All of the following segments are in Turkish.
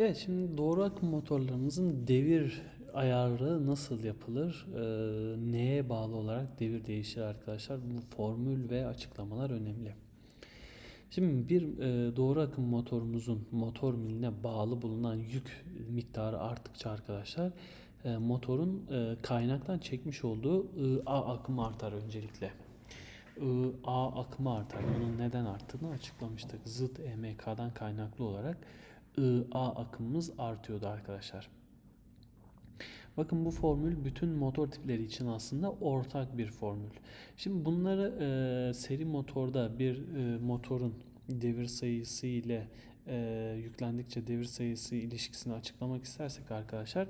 Evet, şimdi doğru akım motorlarımızın devir ayarı nasıl yapılır? Ee, neye bağlı olarak devir değişir arkadaşlar? Bu formül ve açıklamalar önemli. Şimdi bir e, doğru akım motorumuzun motor miline bağlı bulunan yük miktarı arttıkça arkadaşlar e, motorun e, kaynaktan çekmiş olduğu IA akımı artar öncelikle. IA akımı artar. Bunun neden arttığını açıklamıştık. Zıt EMK'dan kaynaklı olarak IA akımımız artıyordu arkadaşlar. Bakın bu formül bütün motor tipleri için aslında ortak bir formül. Şimdi bunları e, seri motorda bir e, motorun devir sayısı ile e, yüklendikçe devir sayısı ilişkisini açıklamak istersek arkadaşlar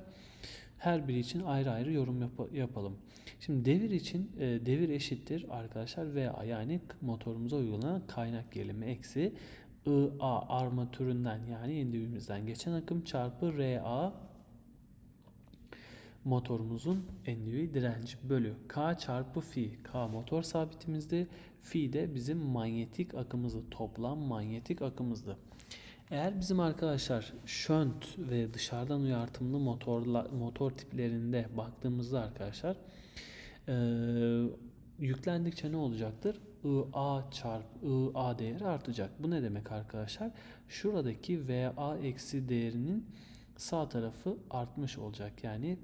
her biri için ayrı ayrı yorum yap- yapalım. Şimdi devir için e, devir eşittir arkadaşlar veya yani motorumuza uygulanan kaynak gerilimi eksi IA armatüründen yani endüvimizden geçen akım çarpı RA motorumuzun endüvi direnci bölü K çarpı fi. K motor sabitimizdi. Fi de bizim manyetik akımızdı. Toplam manyetik akımızdı. Eğer bizim arkadaşlar şönt ve dışarıdan uyartımlı motorla, motor tiplerinde baktığımızda arkadaşlar e, yüklendikçe ne olacaktır? IA çarp IA değeri artacak. Bu ne demek arkadaşlar? Şuradaki VA eksi değerinin sağ tarafı artmış olacak. Yani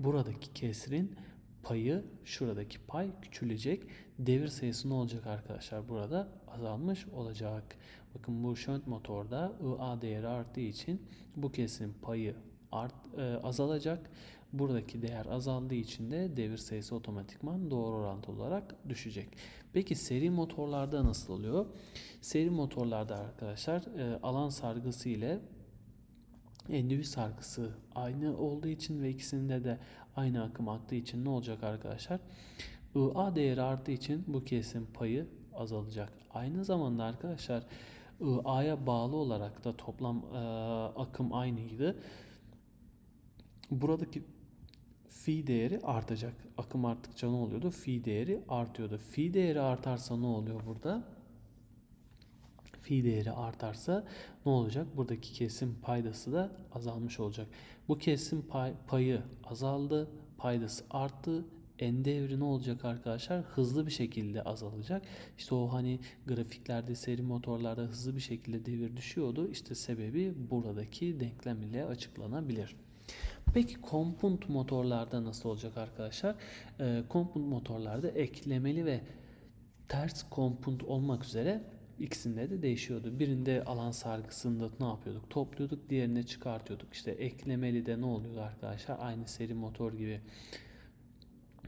buradaki kesrin payı şuradaki pay küçülecek. Devir sayısı ne olacak arkadaşlar? Burada azalmış olacak. Bakın bu şönt motorda IA değeri arttığı için bu kesrin payı art, e, azalacak. Buradaki değer azaldığı için de devir sayısı otomatikman doğru orantılı olarak düşecek. Peki seri motorlarda nasıl oluyor? Seri motorlarda arkadaşlar e, alan sargısı ile endüvi sargısı aynı olduğu için ve ikisinde de aynı akım aktığı için ne olacak arkadaşlar? IA değeri arttığı için bu kesim payı azalacak. Aynı zamanda arkadaşlar IA'ya bağlı olarak da toplam e, akım aynıydı. Buradaki fi değeri artacak. Akım arttıkça ne oluyordu? Fi değeri artıyordu. Fi değeri artarsa ne oluyor burada? Fi değeri artarsa ne olacak? Buradaki kesim paydası da azalmış olacak. Bu kesim pay, payı azaldı, paydası arttı. En devri ne olacak arkadaşlar? Hızlı bir şekilde azalacak. İşte o hani grafiklerde seri motorlarda hızlı bir şekilde devir düşüyordu. İşte sebebi buradaki denklem ile açıklanabilir. Peki compound motorlarda nasıl olacak arkadaşlar? Ee, compound motorlarda eklemeli ve ters compound olmak üzere ikisinde de değişiyordu. Birinde alan sargısında ne yapıyorduk? Topluyorduk, diğerine çıkartıyorduk. İşte eklemeli de ne oluyordu arkadaşlar? Aynı seri motor gibi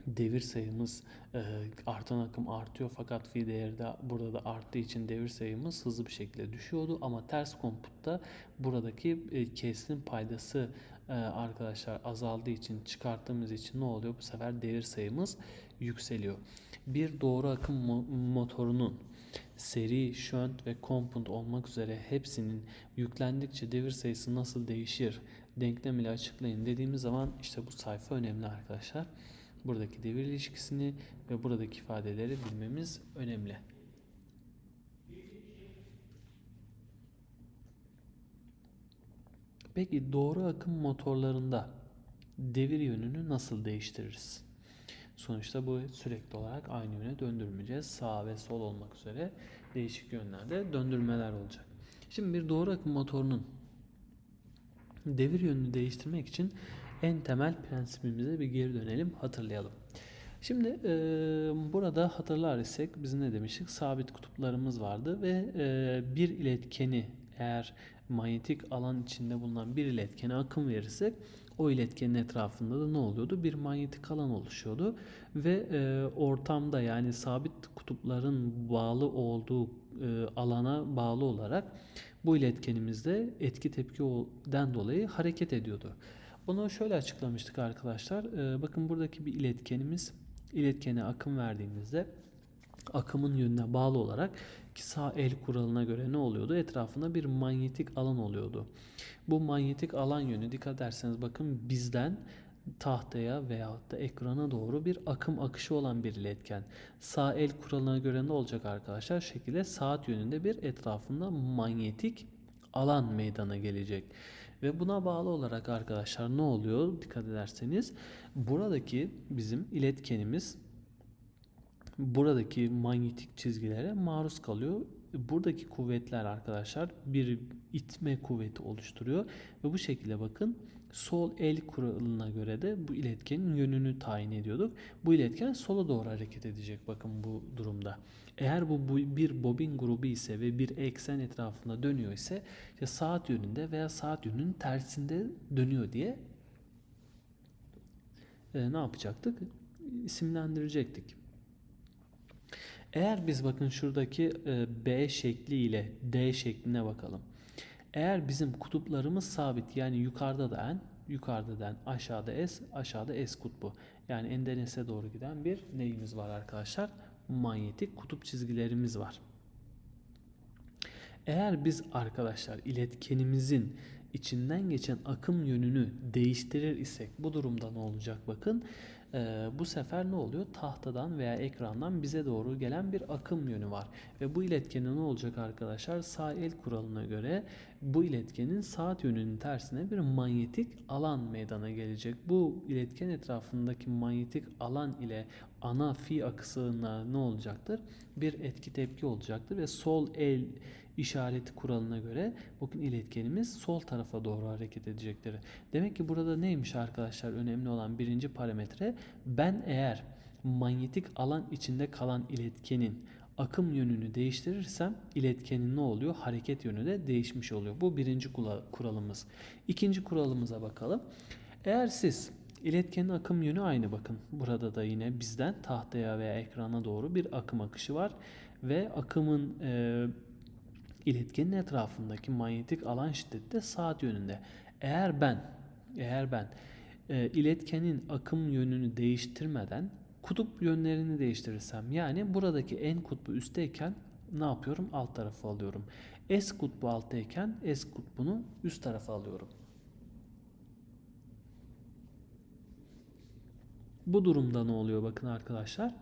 devir sayımız e, artan akım artıyor fakat fi değeri de burada da arttığı için devir sayımız hızlı bir şekilde düşüyordu ama ters komputta buradaki e, kesim paydası e, arkadaşlar azaldığı için çıkarttığımız için ne oluyor? Bu sefer devir sayımız yükseliyor. Bir doğru akım mo motorunun seri, şönt ve compound olmak üzere hepsinin yüklendikçe devir sayısı nasıl değişir denklem ile açıklayın dediğimiz zaman işte bu sayfa önemli arkadaşlar. Buradaki devir ilişkisini ve buradaki ifadeleri bilmemiz önemli. Peki doğru akım motorlarında devir yönünü nasıl değiştiririz? Sonuçta bu sürekli olarak aynı yöne döndürmeyeceğiz. Sağ ve sol olmak üzere değişik yönlerde döndürmeler olacak. Şimdi bir doğru akım motorunun devir yönünü değiştirmek için en temel prensibimize bir geri dönelim, hatırlayalım. Şimdi e, burada hatırlar isek biz ne demiştik? Sabit kutuplarımız vardı ve e, bir iletkeni eğer manyetik alan içinde bulunan bir iletkene akım verirsek o iletkenin etrafında da ne oluyordu? Bir manyetik alan oluşuyordu ve e, ortamda yani sabit kutupların bağlı olduğu e, alana bağlı olarak bu iletkenimizde etki tepkiden dolayı hareket ediyordu. Bunu şöyle açıklamıştık arkadaşlar. E, bakın buradaki bir iletkenimiz iletkene akım verdiğimizde akımın yönüne bağlı olarak ki sağ el kuralına göre ne oluyordu? Etrafında bir manyetik alan oluyordu. Bu manyetik alan yönü dikkat ederseniz bakın bizden tahtaya veyahut da ekrana doğru bir akım akışı olan bir iletken. Sağ el kuralına göre ne olacak arkadaşlar? Şekilde saat yönünde bir etrafında manyetik alan meydana gelecek. Ve buna bağlı olarak arkadaşlar ne oluyor? Dikkat ederseniz buradaki bizim iletkenimiz buradaki manyetik çizgilere maruz kalıyor. Buradaki kuvvetler arkadaşlar bir itme kuvveti oluşturuyor ve bu şekilde bakın sol el kuralına göre de bu iletkenin yönünü tayin ediyorduk. Bu iletken sola doğru hareket edecek bakın bu durumda. Eğer bu, bir bobin grubu ise ve bir eksen etrafında dönüyor ise işte saat yönünde veya saat yönünün tersinde dönüyor diye e, ne yapacaktık? İsimlendirecektik. Eğer biz bakın şuradaki e, B şekli ile D şekline bakalım. Eğer bizim kutuplarımız sabit yani yukarıda da N, yukarıda da N, aşağıda S, aşağıda S kutbu. Yani N'den S'e doğru giden bir neyimiz var arkadaşlar? Manyetik kutup çizgilerimiz var. Eğer biz arkadaşlar iletkenimizin içinden geçen akım yönünü değiştirir isek bu durumda ne olacak bakın. Ee, bu sefer ne oluyor? Tahtadan veya ekrandan bize doğru gelen bir akım yönü var. Ve bu iletkenin ne olacak arkadaşlar? Sağ el kuralına göre bu iletkenin saat yönünün tersine bir manyetik alan meydana gelecek. Bu iletken etrafındaki manyetik alan ile ana fi akısına ne olacaktır? Bir etki tepki olacaktır ve sol el işareti kuralına göre bakın iletkenimiz sol tarafa doğru hareket edecektir. Demek ki burada neymiş arkadaşlar önemli olan birinci parametre ben eğer manyetik alan içinde kalan iletkenin akım yönünü değiştirirsem iletkenin ne oluyor? Hareket yönü de değişmiş oluyor. Bu birinci kuralımız. İkinci kuralımıza bakalım. Eğer siz iletkenin akım yönü aynı bakın. Burada da yine bizden tahtaya veya ekrana doğru bir akım akışı var. Ve akımın e, iletkenin etrafındaki manyetik alan şiddeti de saat yönünde. Eğer ben eğer ben e, iletkenin akım yönünü değiştirmeden kutup yönlerini değiştirirsem yani buradaki en kutbu üstteyken ne yapıyorum? Alt tarafa alıyorum. S kutbu alttayken S kutbunu üst tarafa alıyorum. Bu durumda ne oluyor bakın arkadaşlar?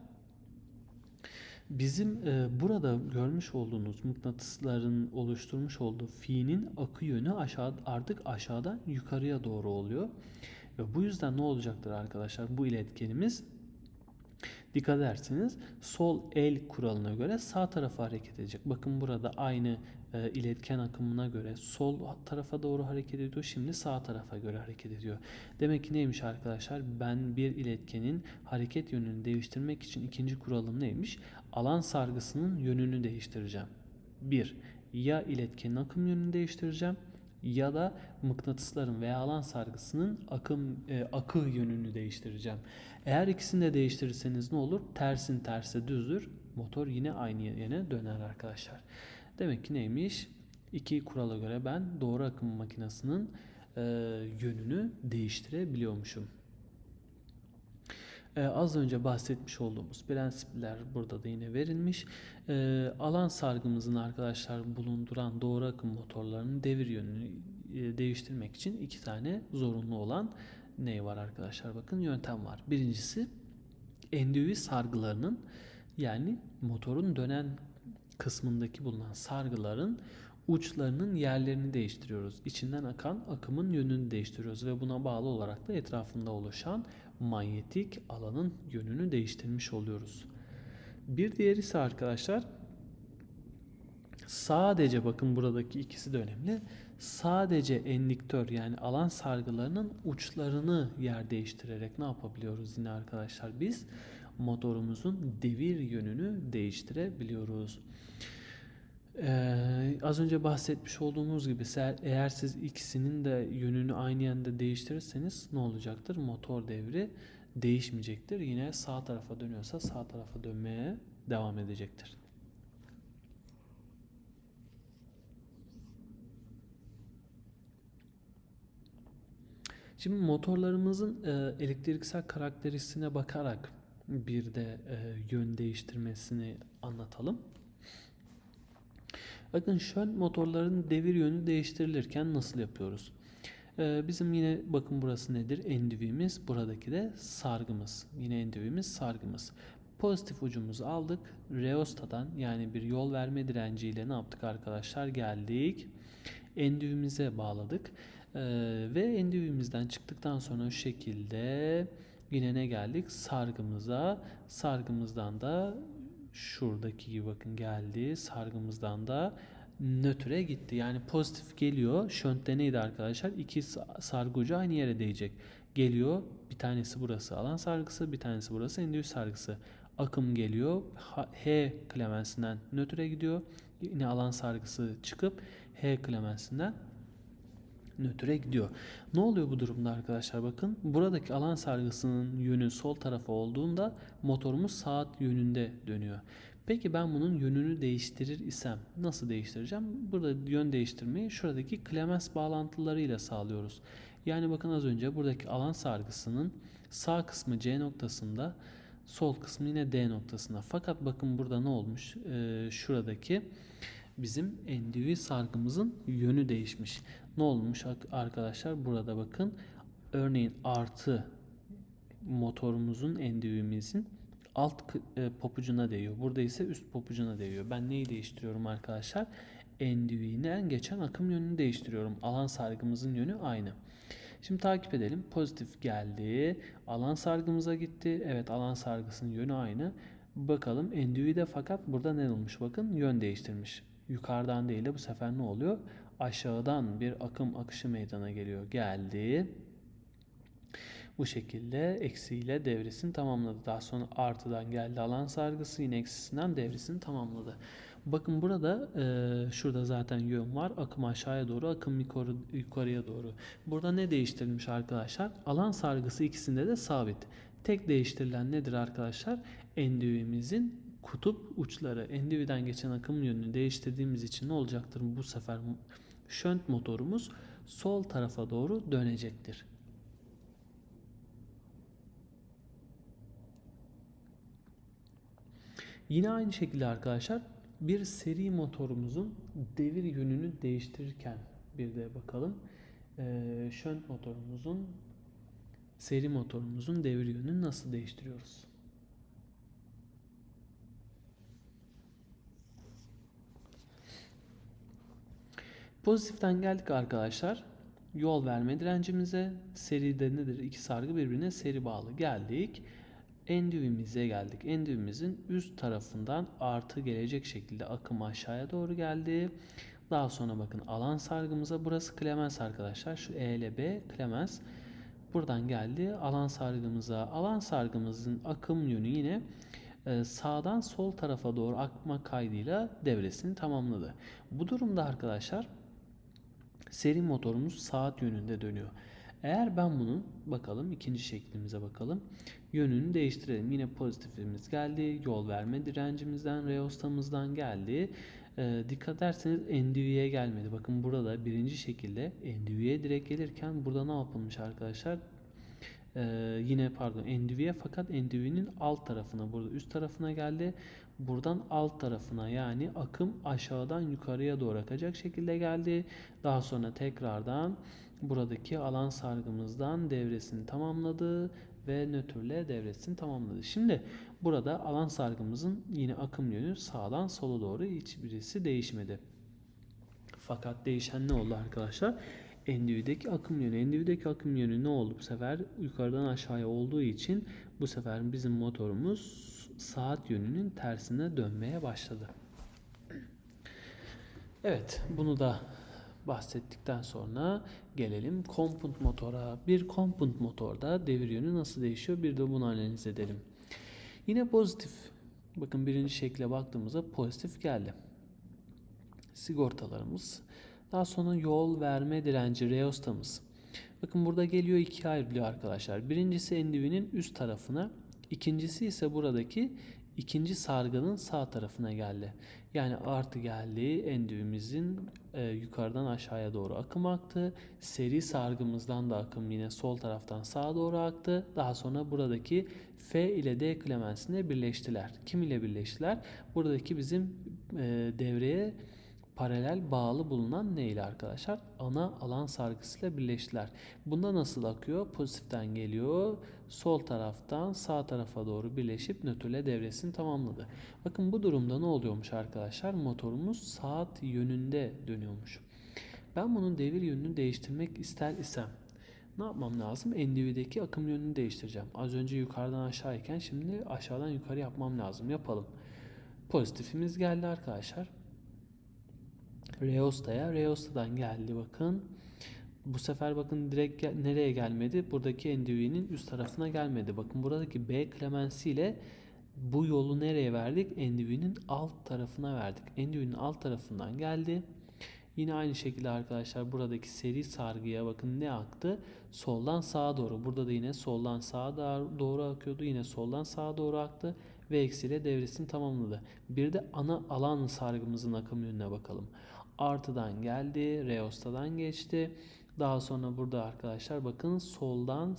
Bizim e, burada görmüş olduğunuz mıknatısların oluşturmuş olduğu fi'nin akı yönü aşağı artık aşağıdan yukarıya doğru oluyor. Ve bu yüzden ne olacaktır arkadaşlar? Bu iletkenimiz dikkat ederseniz sol el kuralına göre sağ tarafa hareket edecek. Bakın burada aynı e, iletken akımına göre sol tarafa doğru hareket ediyor. Şimdi sağ tarafa göre hareket ediyor. Demek ki neymiş arkadaşlar? Ben bir iletkenin hareket yönünü değiştirmek için ikinci kuralım neymiş? Alan sargısının yönünü değiştireceğim. Bir, ya iletkenin akım yönünü değiştireceğim ya da mıknatısların veya alan sargısının akım e, akı yönünü değiştireceğim. Eğer ikisini de değiştirirseniz ne olur? Tersin terse düzdür. Motor yine aynı yöne döner arkadaşlar. Demek ki neymiş? İki kurala göre ben doğru akım makinesinin e, yönünü değiştirebiliyormuşum. Ee, az önce bahsetmiş olduğumuz prensipler burada da yine verilmiş. Ee, alan sargımızın arkadaşlar bulunduran doğru akım motorlarının devir yönünü e, değiştirmek için iki tane zorunlu olan ne var arkadaşlar? Bakın yöntem var. Birincisi endüvi sargılarının yani motorun dönen kısmındaki bulunan sargıların uçlarının yerlerini değiştiriyoruz. İçinden akan akımın yönünü değiştiriyoruz ve buna bağlı olarak da etrafında oluşan manyetik alanın yönünü değiştirmiş oluyoruz. Bir diğeri ise arkadaşlar sadece bakın buradaki ikisi de önemli. Sadece endiktör yani alan sargılarının uçlarını yer değiştirerek ne yapabiliyoruz yine arkadaşlar biz motorumuzun devir yönünü değiştirebiliyoruz. Ee, az önce bahsetmiş olduğumuz gibi eğer siz ikisinin de yönünü aynı yönde değiştirirseniz ne olacaktır? Motor devri değişmeyecektir. Yine sağ tarafa dönüyorsa sağ tarafa dönmeye devam edecektir. Şimdi motorlarımızın e, elektriksel karakteristiğine bakarak bir de e, yön değiştirmesini anlatalım. Bakın şön motorların devir yönü değiştirilirken nasıl yapıyoruz? Ee, bizim yine bakın burası nedir? Endüvimiz. Buradaki de sargımız. Yine endüvimiz sargımız. Pozitif ucumuzu aldık. Reostadan yani bir yol verme direnciyle ne yaptık arkadaşlar? Geldik. Endüvimize bağladık. Ee, ve endüvimizden çıktıktan sonra şu şekilde yine ne geldik? Sargımıza. Sargımızdan da şuradaki gibi bakın geldi. Sargımızdan da nötre gitti. Yani pozitif geliyor. Şöntte neydi arkadaşlar? İki sa- sargı ucu aynı yere değecek. Geliyor. Bir tanesi burası alan sargısı, bir tanesi burası endüvi sargısı. Akım geliyor. H klemensinden nötre gidiyor. Yine alan sargısı çıkıp H klemensinden nötre gidiyor. Ne oluyor bu durumda arkadaşlar bakın. Buradaki alan sargısının yönü sol tarafa olduğunda motorumuz saat yönünde dönüyor. Peki ben bunun yönünü değiştirir isem nasıl değiştireceğim? Burada yön değiştirmeyi şuradaki klemens bağlantılarıyla sağlıyoruz. Yani bakın az önce buradaki alan sargısının sağ kısmı C noktasında sol kısmı yine D noktasında. Fakat bakın burada ne olmuş? Ee, şuradaki bizim endüvi sargımızın yönü değişmiş. Ne olmuş arkadaşlar? Burada bakın örneğin artı motorumuzun endüvimizin alt e, popucuna değiyor. Burada ise üst popucuna değiyor. Ben neyi değiştiriyorum arkadaşlar? Endüvinden geçen akım yönünü değiştiriyorum. Alan sargımızın yönü aynı. Şimdi takip edelim. Pozitif geldi. Alan sargımıza gitti. Evet alan sargısının yönü aynı. Bakalım endüvide fakat burada ne olmuş? Bakın yön değiştirmiş. Yukarıdan değil de bu sefer ne oluyor? Aşağıdan bir akım akışı meydana geliyor. Geldi. Bu şekilde eksiyle devresini tamamladı. Daha sonra artıdan geldi alan sargısı yine eksisinden devresini tamamladı. Bakın burada e, şurada zaten yön var. Akım aşağıya doğru, akım yukarı, yukarıya doğru. Burada ne değiştirilmiş arkadaşlar? Alan sargısı ikisinde de sabit. Tek değiştirilen nedir arkadaşlar? Endüvimizin kutup uçları. Endüviden geçen akım yönünü değiştirdiğimiz için ne olacaktır? Bu sefer şönt motorumuz sol tarafa doğru dönecektir. Yine aynı şekilde arkadaşlar bir seri motorumuzun devir yönünü değiştirirken bir de bakalım. Ee, şönt motorumuzun seri motorumuzun devir yönünü nasıl değiştiriyoruz? Pozitiften geldik arkadaşlar. Yol verme direncimize seride nedir? İki sargı birbirine seri bağlı geldik. Endüvimize geldik. Endüvimizin üst tarafından artı gelecek şekilde akım aşağıya doğru geldi. Daha sonra bakın alan sargımıza burası klemens arkadaşlar. Şu E ile B klemens. Buradan geldi alan sargımıza. Alan sargımızın akım yönü yine e, sağdan sol tarafa doğru akma kaydıyla devresini tamamladı. Bu durumda arkadaşlar seri motorumuz saat yönünde dönüyor. Eğer ben bunun bakalım ikinci şeklimize bakalım. Yönünü değiştirelim. Yine pozitifimiz geldi. Yol verme direncimizden, reostamızdan geldi. Ee, dikkat ederseniz endüviye gelmedi. Bakın burada birinci şekilde endüviye direkt gelirken burada ne yapılmış arkadaşlar? Ee, yine pardon endüviye fakat endüvinin alt tarafına burada üst tarafına geldi. Buradan alt tarafına yani akım aşağıdan yukarıya doğru akacak şekilde geldi. Daha sonra tekrardan buradaki alan sargımızdan devresini tamamladı ve nötrle devresini tamamladı. Şimdi burada alan sargımızın yine akım yönü sağdan sola doğru hiçbirisi değişmedi. Fakat değişen ne oldu arkadaşlar? Endüvideki akım yönü. Endüvideki akım yönü ne oldu bu sefer? Yukarıdan aşağıya olduğu için bu sefer bizim motorumuz saat yönünün tersine dönmeye başladı. Evet, bunu da bahsettikten sonra gelelim compound motora. Bir compound motorda devir yönü nasıl değişiyor? Bir de bunu analiz edelim. Yine pozitif. Bakın birinci şekle baktığımızda pozitif geldi. Sigortalarımız. Daha sonra yol verme direnci reostamız. Bakın burada geliyor ikiye ayrılıyor arkadaşlar. Birincisi endüvinin üst tarafına, ikincisi ise buradaki ikinci sargının sağ tarafına geldi. Yani artı geldi endüvimizin e, yukarıdan aşağıya doğru akım aktı. Seri sargımızdan da akım yine sol taraftan sağa doğru aktı. Daha sonra buradaki F ile D klemensinde birleştiler. Kim ile birleştiler? Buradaki bizim e, devreye paralel bağlı bulunan ne ile arkadaşlar? Ana alan sargısıyla birleştiler. Bunda nasıl akıyor? Pozitiften geliyor. Sol taraftan sağ tarafa doğru birleşip nötrle devresini tamamladı. Bakın bu durumda ne oluyormuş arkadaşlar? Motorumuz saat yönünde dönüyormuş. Ben bunun devir yönünü değiştirmek ister isem ne yapmam lazım? NDV'deki akım yönünü değiştireceğim. Az önce yukarıdan aşağı iken şimdi aşağıdan yukarı yapmam lazım. Yapalım. Pozitifimiz geldi arkadaşlar. Reosta'ya. Reosta'dan geldi bakın. Bu sefer bakın direkt gel- nereye gelmedi? Buradaki NDV'nin üst tarafına gelmedi. Bakın buradaki B klemensi ile bu yolu nereye verdik? NDV'nin alt tarafına verdik. NDV'nin alt tarafından geldi. Yine aynı şekilde arkadaşlar buradaki seri sargıya bakın ne aktı? Soldan sağa doğru. Burada da yine soldan sağa doğru akıyordu. Yine soldan sağa doğru aktı ve eksiyle devresini tamamladı. Bir de ana alan sargımızın akım yönüne bakalım. Artıdan geldi, reostadan geçti. Daha sonra burada arkadaşlar bakın soldan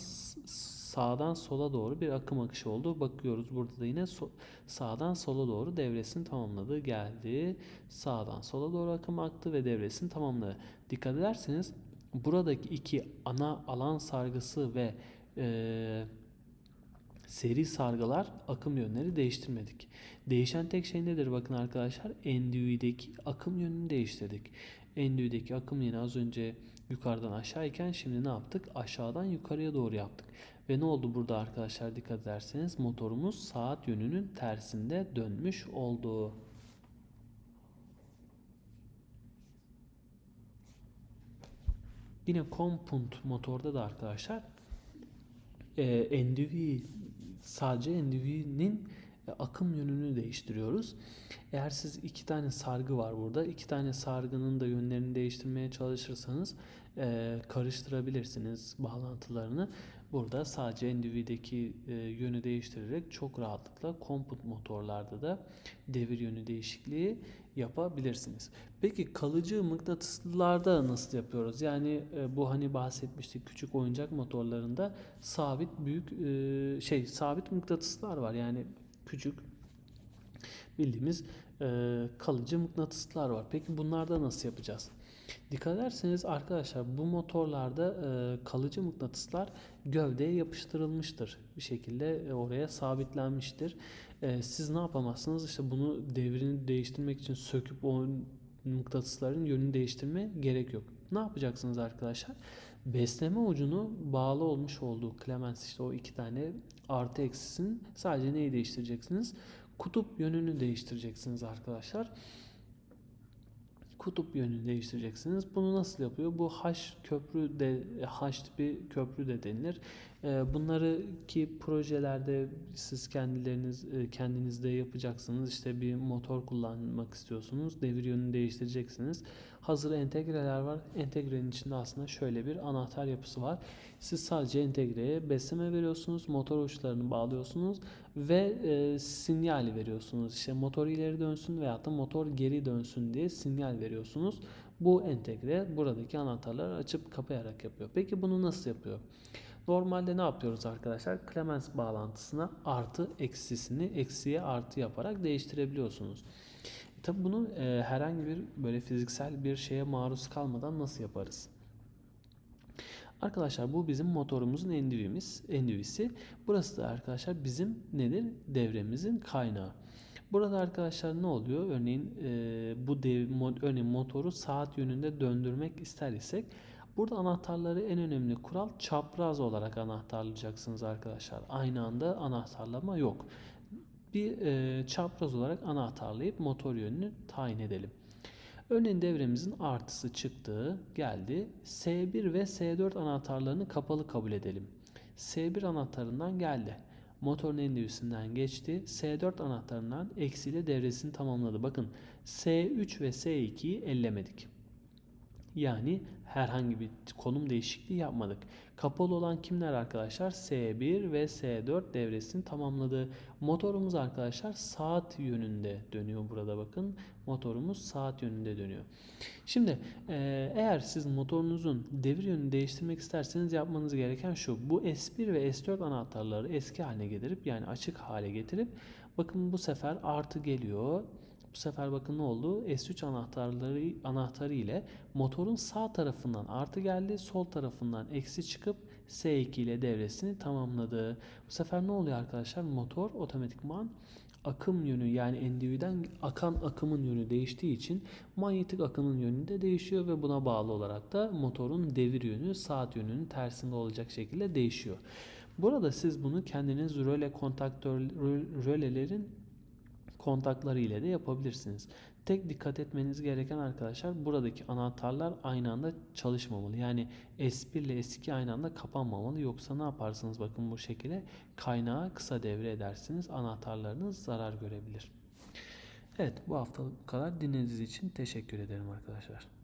sağdan sola doğru bir akım akışı oldu. Bakıyoruz burada da yine so- sağdan sola doğru devresini tamamladı. Geldi. Sağdan sola doğru akım aktı ve devresini tamamladı. Dikkat ederseniz buradaki iki ana alan sargısı ve eee seri sargılar akım yönleri değiştirmedik. Değişen tek şey nedir bakın arkadaşlar? NDV'deki akım yönünü değiştirdik. NDV'deki akım yönü az önce yukarıdan aşağı iken şimdi ne yaptık? Aşağıdan yukarıya doğru yaptık. Ve ne oldu burada arkadaşlar dikkat ederseniz motorumuz saat yönünün tersinde dönmüş oldu. Yine compound motorda da arkadaşlar e, NDV sadece NDV'nin akım yönünü değiştiriyoruz. Eğer siz iki tane sargı var burada, iki tane sargının da yönlerini değiştirmeye çalışırsanız e, karıştırabilirsiniz bağlantılarını. Burada sadece NDV'deki e, yönü değiştirerek çok rahatlıkla komput motorlarda da devir yönü değişikliği yapabilirsiniz. Peki kalıcı mıknatıslılarda nasıl yapıyoruz? Yani e, bu hani bahsetmiştik küçük oyuncak motorlarında sabit büyük e, şey sabit mıknatıslar var. Yani küçük bildiğimiz kalıcı mıknatıslar var. Peki bunlarda nasıl yapacağız? Dikkat ederseniz arkadaşlar bu motorlarda e, kalıcı mıknatıslar gövdeye yapıştırılmıştır. Bir şekilde e, oraya sabitlenmiştir. E, siz ne yapamazsınız? İşte bunu devrini değiştirmek için söküp o mıknatısların yönünü değiştirme gerek yok. Ne yapacaksınız arkadaşlar? Besleme ucunu bağlı olmuş olduğu Clemens işte o iki tane artı eksisinin sadece neyi değiştireceksiniz? Kutup yönünü değiştireceksiniz arkadaşlar kutup yönünü değiştireceksiniz. Bunu nasıl yapıyor? Bu H köprü de H tipi köprü de denilir. Ee, bunları ki projelerde siz kendileriniz e, kendinizde yapacaksınız. İşte bir motor kullanmak istiyorsunuz. Devir yönünü değiştireceksiniz. Hazır entegreler var. Entegrenin içinde aslında şöyle bir anahtar yapısı var. Siz sadece entegreye besleme veriyorsunuz. Motor uçlarını bağlıyorsunuz ve e, sinyal veriyorsunuz. İşte motor ileri dönsün veya da motor geri dönsün diye sinyal veriyorsunuz. Bu entegre buradaki anahtarları açıp kapayarak yapıyor. Peki bunu nasıl yapıyor? Normalde ne yapıyoruz arkadaşlar? Clemens bağlantısına artı eksisini eksiye artı yaparak değiştirebiliyorsunuz. E tabi bunu e, herhangi bir böyle fiziksel bir şeye maruz kalmadan nasıl yaparız? Arkadaşlar bu bizim motorumuzun endivimiz, endivisi. Burası da arkadaşlar bizim nedir? Devremizin kaynağı. Burada arkadaşlar ne oluyor? Örneğin e, bu dev, mo, örneğin motoru saat yönünde döndürmek ister isek burada anahtarları en önemli kural çapraz olarak anahtarlayacaksınız arkadaşlar. Aynı anda anahtarlama yok. Bir e, çapraz olarak anahtarlayıp motor yönünü tayin edelim. Örneğin devremizin artısı çıktı, geldi. S1 ve S4 anahtarlarını kapalı kabul edelim. S1 anahtarından geldi. Motorun endüvisinden geçti. S4 anahtarından eksiyle devresini tamamladı. Bakın S3 ve S2'yi ellemedik. Yani herhangi bir konum değişikliği yapmadık. Kapalı olan kimler arkadaşlar? S1 ve S4 devresini tamamladı. Motorumuz arkadaşlar saat yönünde dönüyor burada bakın. Motorumuz saat yönünde dönüyor. Şimdi eğer siz motorunuzun devir yönünü değiştirmek isterseniz yapmanız gereken şu. Bu S1 ve S4 anahtarları eski haline getirip yani açık hale getirip bakın bu sefer artı geliyor. Bu sefer bakın ne oldu? S3 anahtarları anahtarı ile motorun sağ tarafından artı geldi, sol tarafından eksi çıkıp S2 ile devresini tamamladı. Bu sefer ne oluyor arkadaşlar? Motor otomatikman akım yönü yani endüviden akan akımın yönü değiştiği için manyetik akımın yönü de değişiyor ve buna bağlı olarak da motorun devir yönü saat yönünün tersinde olacak şekilde değişiyor. Burada siz bunu kendiniz röle kontaktör rö- rölelerin kontakları ile de yapabilirsiniz. Tek dikkat etmeniz gereken arkadaşlar buradaki anahtarlar aynı anda çalışmamalı. Yani S1 ile S2 aynı anda kapanmamalı. Yoksa ne yaparsınız bakın bu şekilde kaynağı kısa devre edersiniz. Anahtarlarınız zarar görebilir. Evet bu haftalık bu kadar. Dinlediğiniz için teşekkür ederim arkadaşlar.